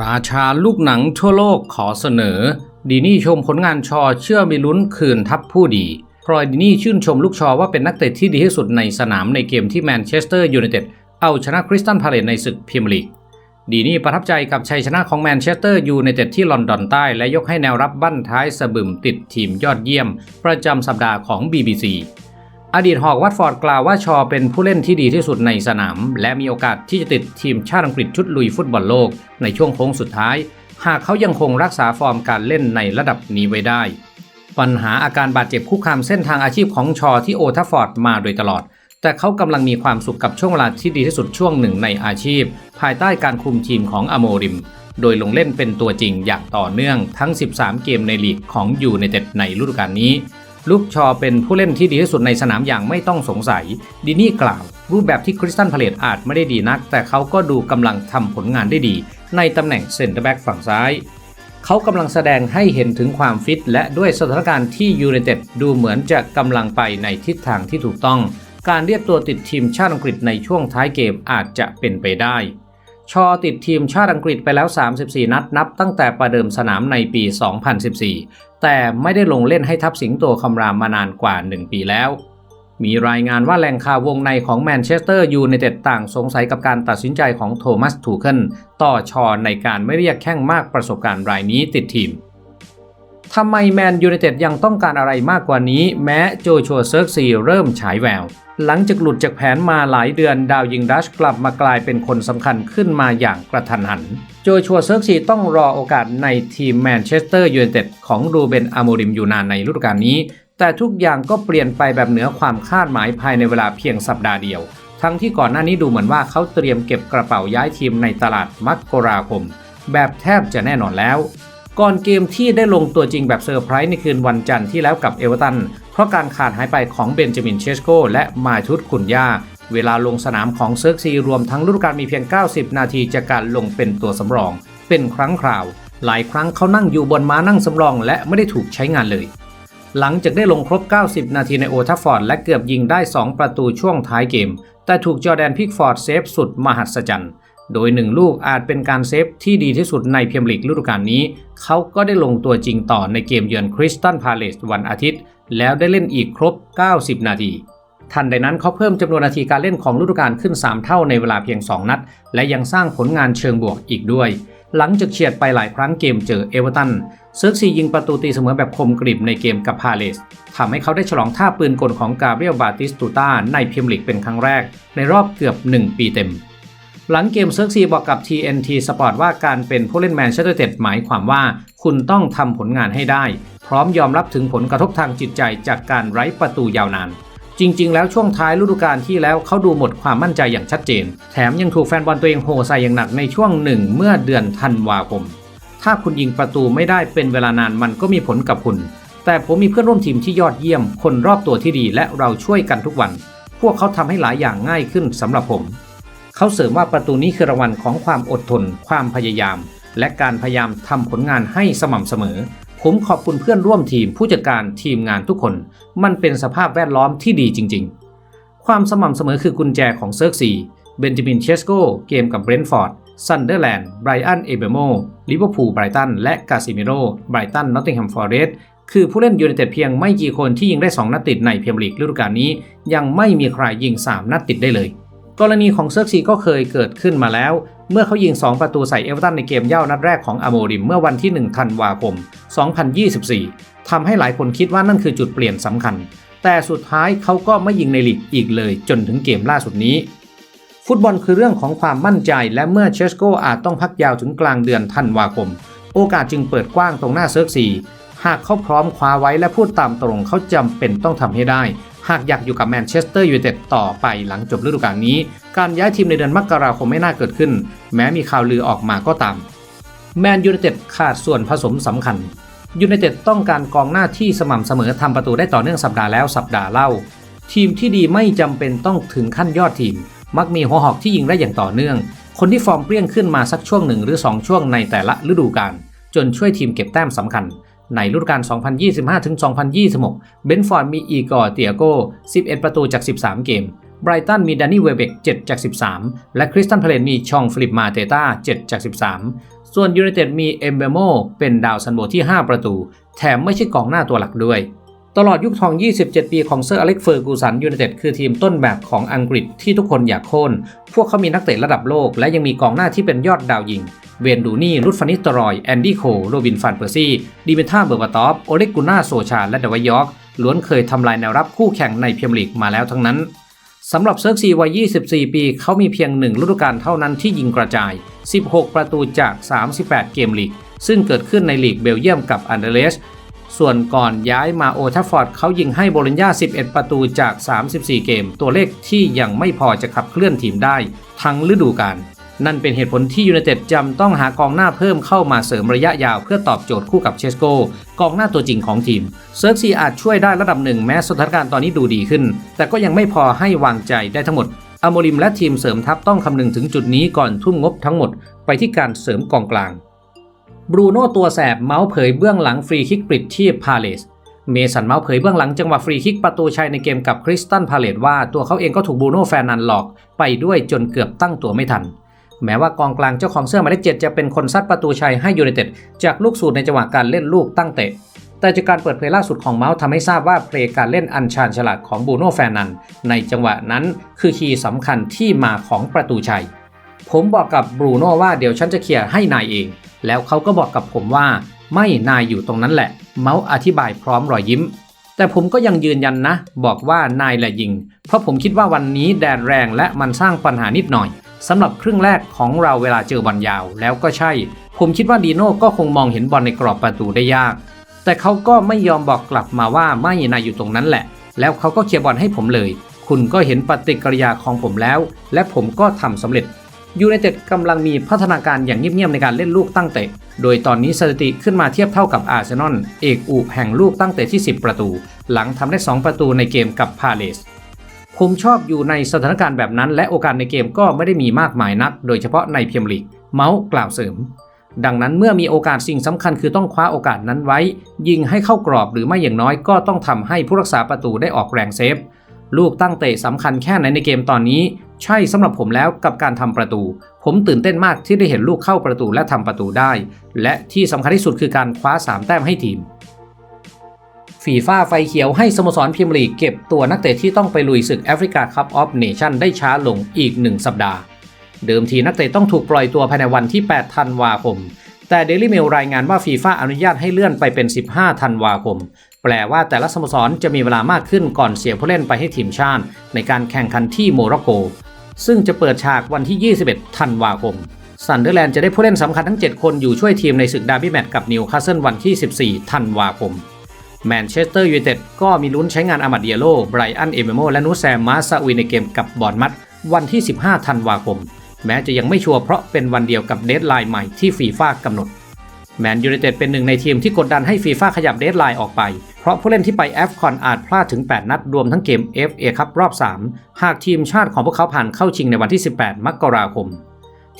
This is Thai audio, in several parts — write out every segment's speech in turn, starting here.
ราชาลูกหนังทั่วโลกขอเสนอ ดีนี่ชมผลงานชอเชื่อมีลุ้นคืนทัพผู้ดีพลอยดีนี่ชื่นชมลูกชอว่าเป็นนักเตะที่ดีที่สุดในสนามในเกมที่แมนเชสเตอร์ยูไนเต็ดเอาชนะคริสตันพาเลตในศึกพรีเมียร์ลีกดีนี่ประทับใจกับชัยชนะของแมนเชสเตอร์ยูไนเต็ดที่ลอนดอนใต้ และยกให้แนวรับบั้นท้ายสะบึมติดทีมยอดเยี่ยม ประจำสัปดาห์ของ BBC อดีตหอกวัตฟอร์ดกล่าวว่าชอเป็นผู้เล่นที่ดีที่สุดในสนาม และมีโอกาสที่จะติดทีมชาติอังกฤษชุดลุยฟุตบอลโลกในช่วงโค้งสุดท้าย หากเขายังคงรักษาฟอร์มการเล่นในระดับนี้ไว้ได้ ปัญหาอาการบาดเจ็บคุกคามเส้นทางอาชีพของชอที่โอทัฟฟอร์ดมาโดยตลอด แต่เขากำลังมีความสุขกับช่วงเวลาที่ดีที่สุดช่วงหนึ่งในอาชีพ ภายใต้การคุมทีมของอโมริม โดยลงเล่นเป็นตัวจริงอย่างต่อเนื่องทั้ง 13 เกมในลีกของยูไนเต็ดในฤดูกาลนี้ ลูกชอเป็นผู้เล่นที่ดีที่สุดในสนามอย่างไม่ต้องสงสัย ดินี่กล่าว รูปแบบที่คริสตันพาเลตอาจไม่ได้ดีนัก แต่เขาก็ดูกำลังทำผลงานได้ดี ในตำแหน่งเซนเตอร์แบ็กฝั่งซ้าย เขากำลังแสดงให้เห็นถึงความฟิต และด้วยสถานการณ์ที่ยูไนเต็ดดูเหมือนจะกำลังไปในทิศทางที่ถูกต้อง การเรียกตัวติดทีมชาติอังกฤษในช่วงท้ายเกมอาจจะเป็นไปได้ ชอติดทีมชาติอังกฤษไปแล้ว 34 นัดนับตั้งแต่ประเดิมสนามในปี 2014 แต่ไม่ได้ลงเล่นให้ทัพสิงโตคำรามมานานกว่า 1 ปีแล้ว มีรายงานว่าแหล่งข่าววงในของแมนเชสเตอร์ยูไนเต็ดต่างสงสัยกับการตัดสินใจของโทมัสทูเคิลต่อชอในการไม่เรียกแข้งมากประสบการณ์รายนี้ติดทีม ทำไมแมนยูไนเต็ดยังต้องการอะไรมากกว่านี้ แม้โจชัวเซิร์กซีเริ่มฉายแวว หลังจากหลุดจากแผนมาหลายเดือนดาวยิงดัชกลับมากลายเป็นคนสำคัญขึ้นมาอย่างกระทันหัน โจชัวเซิร์กซีต้องรอโอกาสในทีมแมนเชสเตอร์ยูไนเต็ดของรูเบนอาโมริมอยู่นานในฤดูกาลนี้ แต่ทุกอย่างก็เปลี่ยนไปแบบเหนือความคาดหมายภายในเวลาเพียงสัปดาห์เดียว ทั้งที่ก่อนหน้านี้ดูเหมือนว่าเขาเตรียมเก็บกระเป๋าย้ายทีมในตลาดมกราคม แบบแทบจะแน่นอนแล้ว ก่อนเกมที่ได้ลงตัวจริงแบบเซอร์ไพรส์ในคืนวันจันทร์ที่แล้วกับเอเวอร์ตัน เพราะการขาดหายไปของเบนจามินเชสโกและมาทุตขุนยาเวลาลงสนามของเซิร์กซีรวมทั้งฤดูกาลมีเพียง 90 นาทีจากการลงเป็นตัวสำรอง เป็นครั้งคราว หลายครั้งเขานั่งอยู่บนม้านั่งสำรอง และไม่ได้ถูกใช้งานเลย หลังจากได้ลงครบ 90 นาทีในโอทัฟฟอร์ดและเกือบยิงได้ 2 ประตูช่วงท้ายเกม แต่ถูกจอแดนพิกฟอร์ดเซฟสุดมหัศจรรย์ โดยหนึ่งลูกอาจเป็นการเซฟที่ดีที่สุดในเมียร์ลีกฤดูกาลนี้ เขาก็ได้ลงตัวจริงต่อในเกมเยือนคริสตันพาเลสวันอาทิตย์ แล้วได้เล่นอีกครบ 90 นาทีทันใดนั้นเขาเพิ่มจำนวนนาทีการเล่นของฤดูกาลขึ้น 3 เท่าในเวลาเพียง 2 นัด และยังสร้างผลงานเชิงบวกอีกด้วย หลังจากเฉียดไปหลายครั้งเกมเจอเอเวอร์ตันเซิร์กซียิงประตูตีเสมอแบบคมกริบในเกมกับพาเลสทำให้เขาได้ฉลองท่าปืนกลของกาเบรียลบาติสตูตาในเมียร์ลีกเป็นครั้งแรก ในรอบเกือบ 1 ปีเต็ม หลังเกมเซิร์กซีบอกกับ TNT Sport ว่าการเป็นผู้เล่นแมนเชสเตอร์เต็ดหมายความว่าคุณต้องทำผลงานให้ได้ พร้อมยอมรับถึงผลกระทบทางจิตใจจากการไร้ประตูยาวนาน จริง ๆ แล้วช่วงท้ายฤดูกาลที่แล้วเขาดูหมดความมั่นใจอย่างชัดเจน แถมยังถูกแฟนบอลตัวเองโห่ใส่อย่างหนักในช่วงหนึ่งเมื่อเดือนธันวาคม ถ้าคุณยิงประตูไม่ได้เป็นเวลานานมันก็มีผลกับคุณ แต่ผมมีเพื่อนร่วมทีมที่ยอดเยี่ยม คนรอบตัวที่ดีและเราช่วยกันทุกวัน พวกเขาทำให้หลายอย่างง่ายขึ้นสำหรับผม เขาเสริมว่าประตูนี้คือรางวัลของความอดทน ความพยายาม และการพยายามทำผลงานให้สม่ำเสมอ ผมขอบคุณเพื่อนร่วมทีมผู้จัดการทีมงานทุกคน มันเป็นสภาพแวดล้อมที่ดีจริง ๆ ความสม่ำเสมอคือกุญแจของเซิร์กซีเบนจามินเชสโกเกมกับเบรนท์ฟอร์ดซันเดอร์แลนด์ไบรอันเอเบโมลิเวอร์พูลไบรตันและกาซิมิโรไบรตันนอตติงแฮมฟอร์เรสคือผู้เล่นยูไนเต็ดเพียงไม่กี่คนที่ยิงได้ 2 นัดติดในพรีเมียร์ลีกฤดูกาลนี้ ยังไม่มีใครยิง 3 นัดติดได้เลย กรณีของเซิร์ซีก็เคยเกิดขึ้นมาแล้ว เมื่อเขายิง 2 ประตูใส่เอเวอร์ตันในเกมเย่านัดแรกของอโมริมเมื่อวันที่ 1 ธันวาคม 2024ทำให้หลายคนคิดว่านั่นคือจุดเปลี่ยนสำคัญ แต่สุดท้ายเขาก็ไม่ยิงในลีกอีกเลยจนถึงเกมล่าสุดนี้ ฟุตบอลคือเรื่องของความมั่นใจและเมื่อเชสโกอาจต้องพักยาวถึงกลางเดือนธันวาคม โอกาสจึงเปิดกว้างตรงหน้าเซิร์กซีหากเขาพร้อมคว้าไว้และพูดตามตรงเขาจำเป็นต้องทำให้ได้ หากอยากอยู่กับแมนเชสเตอร์ยูไนเต็ดต่อไปหลังจบฤดูกาลนี้ การย้ายทีมในเดือนมกราคมไม่น่าเกิดขึ้น แม้มีข่าวลือออกมาก็ตาม แมนยูไนเต็ดขาดส่วนผสมสำคัญยูไนเต็ดต้องการกองหน้าที่สม่ำเสมอทำประตูได้ต่อเนื่องสัปดาห์แล้วสัปดาห์เล่า ทีมที่ดีไม่จำเป็นต้องถึงขั้นยอดทีม มักมีหัวหอกที่ยิงได้อย่างต่อเนื่อง คนที่ฟอร์มเปรี้ยงขึ้นมาสักช่วงหนึ่งหรือ 2 ช่วงในแต่ละฤดูกาลจนช่วยทีมเก็บแต้มสำคัญ ในฤดูกาล 2025-2026 เบนฟอร์ดมีอีกอร์เตียโก 11 ประตูจาก 13 เกม ไบรตันมีแดนนี่เวเบก 7 จาก 13 และคริสตันเพลนมีชองฟลิปมาเตต้า 7 จาก 13 ส่วนยูไนเต็ดมีเอมเบโมเป็นดาวซันโบที่ 5 ประตู แถมไม่ใช่กองหน้าตัวหลักด้วย ตลอดยุคทอง 27 ปีของเซอร์อเล็กเฟอร์กูสันยูไนเต็ดคือทีมต้นแบบของอังกฤษที่ทุกคนอยากโค่น พวกเขามีนักเตะระดับโลก และยังมีกองหน้าที่เป็นยอดดาวยิง เวนดูนี่รุดฟานิสตรอย แอนดี้โค โรบินฟันเปอร์ซี่ดิเมท่าเบอร์บาตอฟ โอเล็กกูน่าโซชา และเดวายอกล้วนเคยทำลายแนวรับคู่แข่งในเมียร์ลีกมาแล้วทั้งนั้นสำหรับเซิร์กซีวัย 24 ปี เขามีเพียงหนึ่งฤดูกาลเท่านั้นที่ยิงกระจาย 16 ประตูจาก 38 เกมลีก ซึ่งเกิดขึ้นในลีกเบลเยียมกับอันเดเลส ส่วนก่อนย้ายมาโอทัฟฟอร์ดเขายิงให้โบลิญญา 11 ประตูจาก 34 เกม ตัวเลขที่ยังไม่พอจะขับเคลื่อนทีมได้ ทั้งฤดูกาล นั่นเป็นเหตุผลที่ยูไนเต็ดจำต้องหากองหน้าเพิ่มเข้ามาเสริมระยะยาวเพื่อตอบโจทย์คู่กับเชสโกกองหน้าตัวจริงของทีม เซิร์ฟซีอาจช่วยได้ระดับหนึ่งแม้สถานการณ์ตอนนี้ดูดีขึ้น แต่ก็ยังไม่พอให้วางใจได้ทั้งหมดอโมริมและทีมเสริมทัพต้องคำนึงถึงจุดนี้ก่อนทุ่มงบทั้งหมดไปที่การเสริมกองกลางบรูโน่ตัวแสบเมาส์เผยเบื้องหลังฟรีคิกปลิดที่พาเลสเมสันเมาส์เผยเบื้องหลังจังหวะฟรีคิกประตูชัยในเกมกับคริสตันพาเลตว่าตัวเขาเองก็ถูกบรูโน่แฟร์นันหลอกไปด้วยจนเกือบตั้งตัวไม่ทัน แม้ว่ากองกลางเจ้าของเสื้อหมายเลขเจ็ดจะเป็นคนซัดประตูชัยให้ยูไนเต็ดจากลูกสูตรในจังหวะการเล่นลูกตั้งเตะ แต่จากการเปิดเผยล่าสุดของเมาส์ทำให้ทราบว่าเพลงการเล่นอันชาญฉลาดของบูโน่แฟนัน ในจังหวะนั้นคือคีย์สำคัญที่มาของประตูชัย ผมบอกกับบรูโน่ว่าเดี๋ยวฉันจะเคลียร์ให้นายเอง แล้วเขาก็บอกกับผมว่า ไม่นายอยู่ตรงนั้นแหละ เมาส์อธิบายพร้อมรอยยิ้มแต่ผมก็ยังยืนยันนะ บอกว่านายแหละยิง เพราะผมคิดว่าวันนี้แดดแรงและมันสร้างปัญหานิดหน่อย สำหรับครึ่งแรกของเราเวลาเจอบอลยาว แล้วก็ใช่ ผมคิดว่าดีโน่ก็คงมองเห็นบอลในกรอบประตูได้ยาก แต่เขาก็ไม่ยอมบอกกลับมาว่าไม่นายอยู่ตรงนั้นแหละ แล้วเขาก็เคลียร์บอลให้ผมเลย คุณก็เห็นปฏิกิริยาของผมแล้ว และผมก็ทำสำเร็จยูไนเต็ดกำลังมีพัฒนาการอย่างเงียบๆในการเล่นลูกตั้งเตะ โดยตอนนี้สถิติขึ้นมาเทียบเท่ากับอาร์เซนอลเอกอุแห่งลูกตั้งเตะที่ 10 ประตู หลังทำได้ 2 ประตูในเกมกับพาเลส ผมชอบอยู่ในสถานการณ์แบบนั้น และโอกาสในเกมก็ไม่ได้มีมากมายนัก โดยเฉพาะในเมียร์ลีกเมาส์กล่าวเสริม ดังนั้นเมื่อมีโอกาสสิ่งสำคัญคือต้องคว้าโอกาสนั้นไว้ ยิงให้เข้ากรอบหรือไม่อย่างน้อยก็ต้องทำให้ผู้รักษาประตูได้ออกแรงเซฟ ลูกตั้งเตะสำคัญแค่ไหนในเกมตอนนี้ ใช่สำหรับผมแล้วกับการทำประตู ผมตื่นเต้นมากที่ได้เห็นลูกเข้าประตูและทำประตูได้ และที่สำคัญที่สุดคือการคว้า 3 แต้มให้ทีม ฟีฟ่าไฟเขียวให้สโมสรพรีเมียร์ลีกเก็บตัวนักเตะที่ต้องไปลุยศึกแอฟริกาคัพออฟเนชั่นได้ช้าลงอีก 1 สัปดาห์ เดิมทีนักเตะต้องถูกปล่อยตัวภายในวันที่ 8 ธันวาคม แต่เดลี่เมลรายงานว่าฟีฟ่าอนุญาตให้เลื่อนไปเป็น 15 ธันวาคม แปลว่าแต่ละสโมสรจะมีเวลามากขึ้นก่อนเสียผู้เล่นไปให้ทีมชาติ ในการแข่งขันที่โมร็อกโก ซึ่งจะเปิดฉากวันที่ 21 ธันวาคมซันเดอร์แลนด์จะได้ผู้เล่นสำคัญทั้ง 7 คนอยู่ช่วยทีมในศึกดาร์บี้แมตช์กับนิวคาสเซิลวันที่ 14 ธันวาคม แมนเชสเตอร์ยูไนเต็ดก็มีลุ้นใช้งานอามัดเดียโลไบรอันเอเมโมและนูแซมมาซาอุยในเกมกับบอร์นมัดวันที่ 15 ธันวาคม แม้จะยังไม่ชัวร์เพราะเป็นวันเดียวกับเดทไลน์ใหม่ที่ฟีฟ่ากำหนดแมนยูไนเต็ดเป็นหนึ่งในทีมที่กดดันให้ฟีฟ่าขยับเดทไลน์ออกไป เพราะผู้เล่นที่ไปแอฟคอนอาจพลาดถึง 8 นัดรวมทั้งเกม FA คัพรอบ 3 หากทีมชาติของพวกเขาผ่านเข้าชิงในวันที่ 18 มกราคม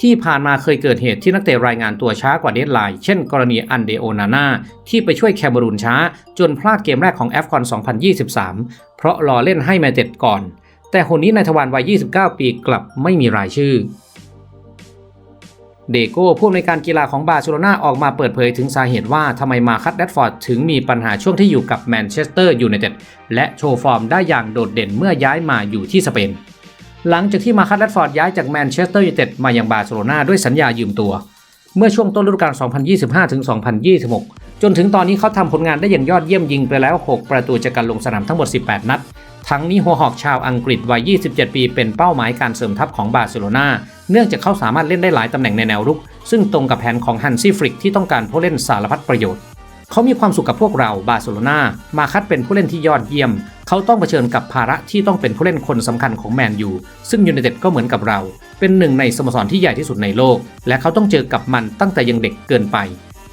ที่ผ่านมาเคยเกิดเหตุที่นักเตะรายงานตัวช้ากว่าเดทไลน์เช่นกรณีอันเดโอนาน่าที่ไปช่วยแคเมรูนช้า จนพลาดเกมแรกของแอฟคอน 2023 เพราะรอเล่นให้แมนเต็ดก่อน แต่คนนี้ในทวารวัย 29 ปีกลับไม่มีรายชื่อเดโก้ผู้อำนวยการกีฬาของบาร์เซโลนาออกมาเปิดเผยถึงสาเหตุว่าทำไมมาคัตแดดฟอร์ดถึงมีปัญหาช่วงที่อยู่กับแมนเชสเตอร์ยูไนเต็ดและโชว์ฟอร์มได้อย่างโดดเด่นเมื่อย้ายมาอยู่ที่สเปน หลังจากที่มาคัตแดดฟอร์ดย้ายจากแมนเชสเตอร์ยูไนเต็ดมายังบาร์เซโลนาด้วยสัญญายืมตัว เมื่อช่วงต้นฤดูกาล 2025-2026 จนถึงตอนนี้เขาทำผลงานได้อย่างยอดเยี่ยมยิงไปแล้ว 6 ประตูจากการลงสนามทั้งหมด 18 นัด ทั้งนี้หัวหอกชาวอังกฤษวัย 27 ปีเป็นเป้าหมายการเสริมทัพของบาร์เซโลนาเนื่องจากเขาสามารถเล่นได้หลายตำแหน่งในแนวรุก ซึ่งตรงกับแผนของฮันซี่ฟริกที่ต้องการผู้เล่นสารพัดประโยชน์ เขามีความสุขกับพวกเราบาร์เซโลนามาคัดเป็นผู้เล่นที่ยอดเยี่ยม เขาต้องเผชิญกับภาระที่ต้องเป็นผู้เล่นคนสำคัญของแมนยูซึ่งยูไนเต็ดก็เหมือนกับเรา เป็นหนึ่งในสโมสรที่ใหญ่ที่สุดในโลก และเขาต้องเจอกับมันตั้งแต่ยังเด็กเกินไป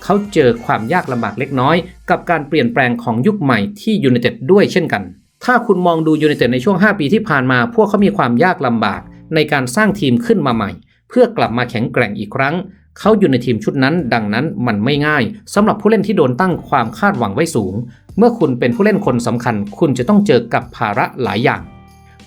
เขาเจอความยากลำบากเล็กน้อย กับการเปลี่ยนแปลงของยุคใหม่ที่ยูไนเต็ดด้วยเช่นกัน ถ้าคุณมองดูยูไนเต็ดในช่วง 5 ปีที่ผ่านมา พวกเขามีความยากลำบากในการสร้างทีมขึ้นมาใหม่ เพื่อกลับมาแข็งแกร่งอีกครั้ง เขาอยู่ในทีมชุดนั้น ดังนั้นมันไม่ง่ายสำหรับผู้เล่นที่โดนตั้งความคาดหวังไว้สูง เมื่อคุณเป็นผู้เล่นคนสำคัญ คุณจะต้องเจอกับภาระหลายอย่าง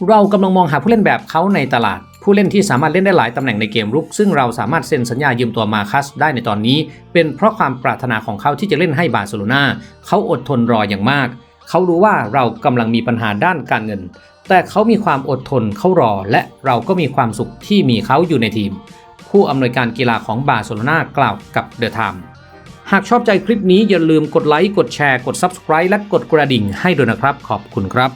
เรากำลังมองหาผู้เล่นแบบเขาในตลาด ผู้เล่นที่สามารถเล่นได้หลายตำแหน่งในเกมรุก ซึ่งเราสามารถเซ็นสัญญายืมตัวมาคัสได้ในตอนนี้ เป็นเพราะความปรารถนาของเขาที่จะเล่นให้บาร์เซโลนาเขาอดทนรออย่างมากเขารู้ว่าเรากำลังมีปัญหาด้านการเงิน แต่เขามีความอดทนเขารอ และเราก็มีความสุขที่มีเขาอยู่ในทีม ผู้อำนวยการกีฬาของบาร์เซโลนากล่าวกับเดอะไทม์หากชอบใจคลิปนี้อย่าลืมกดไลค์กดแชร์กด Subscribe และกดกระดิ่งให้ด้วยนะครับ ขอบคุณครับ